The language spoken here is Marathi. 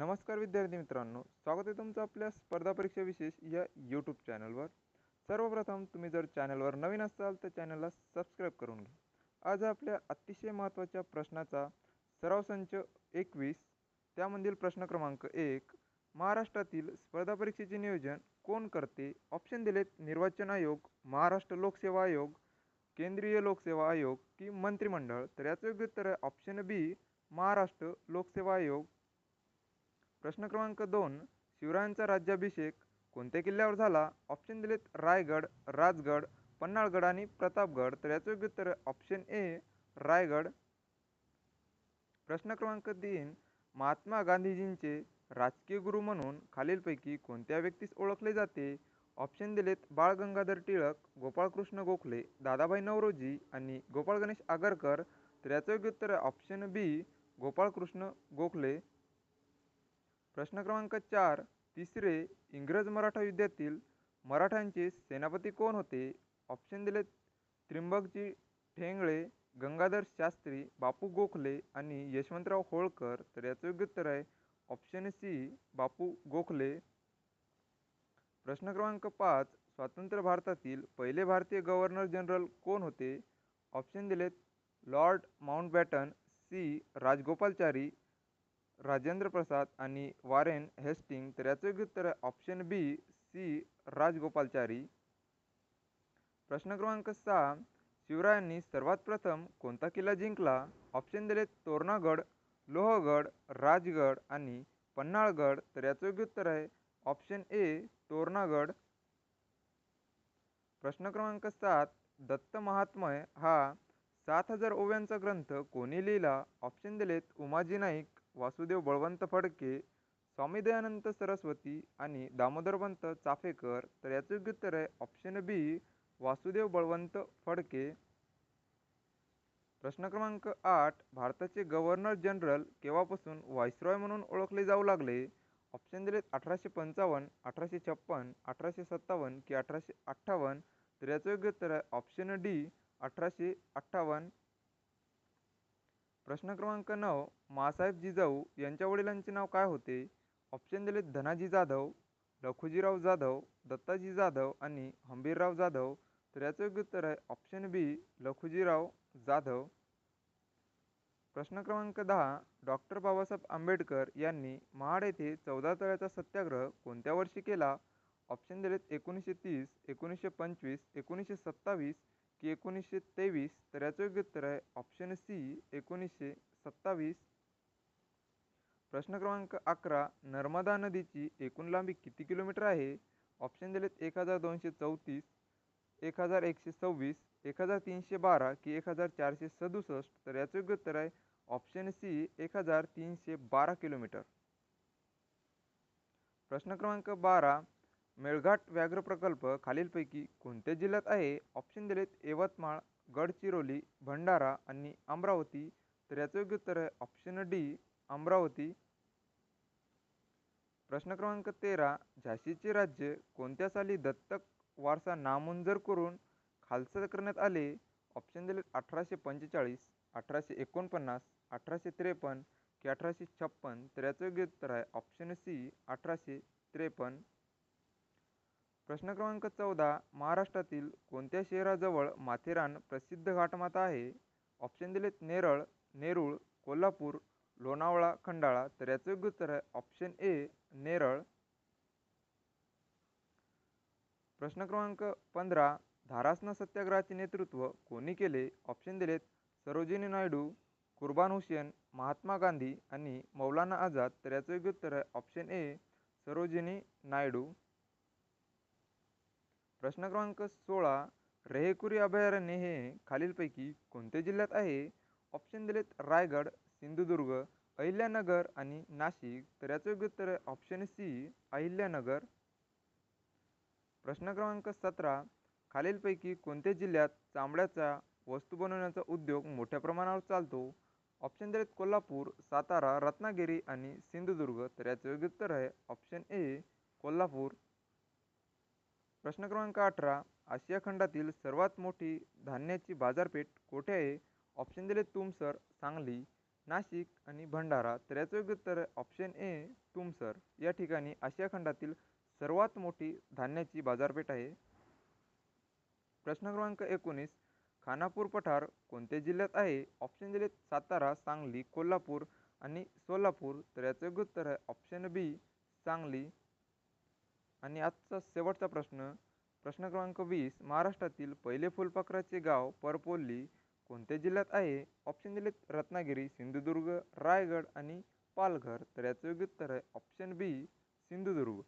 नमस्कार विद्यार्थी मित्रांनो स्वागत आहे तुमचं आपल्या स्पर्धा परीक्षा विशेष या यूट्यूब चॅनलवर सर्वप्रथम तुम्ही जर चॅनलवर नवीन असाल तर चॅनलला सबस्क्राईब करून घ्या. आज आपल्या अतिशय महत्त्वाच्या प्रश्नाचा सराव संच एकवीस त्यामधील प्रश्न क्रमांक एक महाराष्ट्रातील स्पर्धा परीक्षेचे नियोजन कोण करते? ऑप्शन दिलेत निर्वाचन आयोग महाराष्ट्र लोकसेवा आयोग केंद्रीय लोकसेवा आयोग की मंत्रिमंडळ. तर याचं योग्य उत्तर आहे ऑप्शन बी महाराष्ट्र लोकसेवा आयोग. प्रश्न क्रमांक दोन शिवरायांचा राज्याभिषेक कोणत्या किल्ल्यावर झाला? ऑप्शन दिलेत रायगड राजगड पन्हाळगड आणि प्रतापगड. तर याचं योग्य उत्तर ऑप्शन ए रायगड. प्रश्न क्रमांक तीन महात्मा गांधीजींचे राजकीय गुरु म्हणून खालीलपैकी कोणत्या व्यक्तीस ओळखले जाते? ऑप्शन दिलेत बाळ गंगाधर टिळक गोपाळकृष्ण गोखले दादाभाई नवरोजी आणि गोपाळ गणेश आगरकर. तर याचं योग्य उत्तर ऑप्शन बी गोपाळकृष्ण गोखले. प्रश्न क्रमांक चार तिसरे इंग्रज मराठा युद्धातील मराठ्यांचे सेनापती कोण होते? ऑप्शन दिलेत त्रिंबकजी ठेंगळे गंगाधर शास्त्री बापू गोखले आणि यशवंतराव होळकर. तर याचं योग्य उत्तर आहे ऑप्शन सी बापू गोखले. प्रश्न क्रमांक पाच स्वातंत्र्य भारतातील पहिले भारतीय गव्हर्नर जनरल कोण होते? ऑप्शन दिलेत Lord Mountbatten C Rajagopalachari Rajendra Prasad आणि वारेन हेस्टिंग तर याचं उत्तर ऑप्शन बी सी राजगोपालचारी. प्रश्न क्रमांक सहा शिवरायांनी सर्वात प्रथम कोणता किल्ला जिंकला? ऑप्शन दिले तोरणागड लोहगड राजगड आणि पन्हाळगड तर याचं योग्य उत्तर आहे ऑप्शन ए तोरणागड. प्रश्न क्रमांक सात दत्त महात्मय हा सात हजार ओव्यांचा ग्रंथ कोणी लिहिला? ऑप्शन दिलेत उमाजी नाईक वासुदेव बळवंत फडके स्वामी दयानंद सरस्वती आणि दामोदरवंत चाफेकर. तर याचं योग्य उत्तर आहे ऑप्शन बी वासुदेव बळवंत फडके. प्रश्न क्रमांक आठ भारताचे गव्हर्नर जनरल केव्हापासून व्हाईसरॉय म्हणून ओळखले जाऊ लागले? ऑप्शन दिलेत अठराशे पंचावन्न अठराशे छप्पन अठराशे सत्तावन्न की अठराशे अठ्ठावन्न. तर याचं योग्य उत्तर आहे ऑप्शन डी अठराशे अठ्ठावन्न. प्रश्न क्रमांक नऊ मासाहेब जिजाऊ यांच्या वडिलांचे नाव काय होते? ऑप्शन दिले धनाजी जाधव लखुजीराव जाधव दत्ताजी जाधव आणि हंबीरराव जाधव. तर याचं योग्य उत्तर आहे ऑप्शन बी लखुजीराव जाधव. प्रश्न क्रमांक दहा डॉक्टर बाबासाहेब आंबेडकर यांनी महाड येथे चौदा तळ्याचा सत्याग्रह कोणत्या वर्षी केला? ऑप्शन दिलेत एकोणीसशे तीस एकोणीसशे पंचवीस एकोणीसशे सत्तावीस की एकोणीसशे तेवीस तर याचं योग्य उत्तर आहे ऑप्शन सी एकोणीसशे सत्तावीस. प्रश्न क्रमांक अकरा नर्मदा नदीची एकूण लांबी किती किलोमीटर आहे? ऑप्शन दिलेत एक हजार दोनशे चौतीस एक हजार एकशे सव्वीस एक हजार तीनशे बारा की एक हजार चारशे सदुसष्ट. तर याचं योग्य उत्तर आहे ऑप्शन सी एक हजार तीनशे बारा किलोमीटर. प्रश्न क्रमांक बारा मेळघाट व्याघ्र प्रकल्प खालीलपैकी कोणत्या जिल्ह्यात आहे? ऑप्शन दिलेत यवतमाळ गडचिरोली भंडारा आणि अमरावती. तर याचं योग्य उत्तर आहे ऑप्शन डी अमरावती. प्रश्न क्रमांक तेरा झाशीचे राज्य कोणत्या साली दत्तक वारसा नामंजूर करून खालसा करण्यात आले? ऑप्शन दिले अठराशे पंचेचाळीस अठराशे एकोणपन्नास अठराशे त्रेपन्न की अठराशे छप्पन. तर याचं योग्य उत्तर आहे ऑप्शन सी अठराशे त्रेपन्न. प्रश्न क्रमांक चौदा महाराष्ट्रातील कोणत्या शहराजवळ माथेरान प्रसिद्ध घाटमाता आहे? ऑप्शन दिलेत नेरळ नेरूळ कोल्हापूर लोणावळा खंडाळा. तर याचं योग्य उत्तर आहे ऑप्शन ए नेरळ. प्रश्न क्रमांक पंधरा धारासना सत्याग्रहाचे नेतृत्व कोणी केले? ऑप्शन दिलेत सरोजिनी नायडू कुर्बान हुसेन महात्मा गांधी आणि मौलाना आझाद. तर याचं योग्य उत्तर आहे ऑप्शन ए सरोजिनी नायडू. प्रश्न क्रमांक सोळा रेहेकुरी अभयारण्य हे खालीलपैकी कोणत्या जिल्ह्यात आहे? ऑप्शन दिलेत रायगड सिंधुदुर्ग अहिल्यानगर आणि नाशिक. तर याचं योग्य उत्तर आहे ऑप्शन सी अहिल्यानगर. प्रश्न क्रमांक सतरा खालीलपैकी कोणत्या जिल्ह्यात चांबड्याचा वस्तू बनवण्याचा उद्योग मोठ्या प्रमाणावर चालतो? ऑप्शन दिलेत कोल्हापूर सातारा रत्नागिरी आणि सिंधुदुर्ग. तर याचं योग्य उत्तर आहे ऑप्शन ए कोल्हापूर. प्रश्न क्रमांक अठरा आशिया खंडातील सर्वात मोठी धान्याची बाजारपेठ कोठे आहे? ऑप्शन दिले तुमसर सांगली नाशिक आणि भंडारा. तर याचं योग्य उत्तर ऑप्शन ए तुमसर या ठिकाणी आशिया खंडातील सर्वात मोठी धान्याची बाजारपेठ आहे. प्रश्न क्रमांक एकोणीस खानापूर पठार कोणत्या जिल्ह्यात आहे? ऑप्शन दिले सातारा सांगली कोल्हापूर आणि सोलापूर. तर याचं योग्य उत्तर आहे ऑप्शन बी सांगली. आणि आजचा शेवटचा प्रश्न प्रश्न क्रमांक वीस महाराष्ट्रातील पहिले फुलपाखराचे गाव परपोल्ली कोणत्या जिल्ह्यात आहे? ऑप्शन दिलेत रत्नागिरी सिंधुदुर्ग रायगड आणि पालघर. तर याचं योग्य उत्तर आहे ऑप्शन बी सिंधुदुर्ग.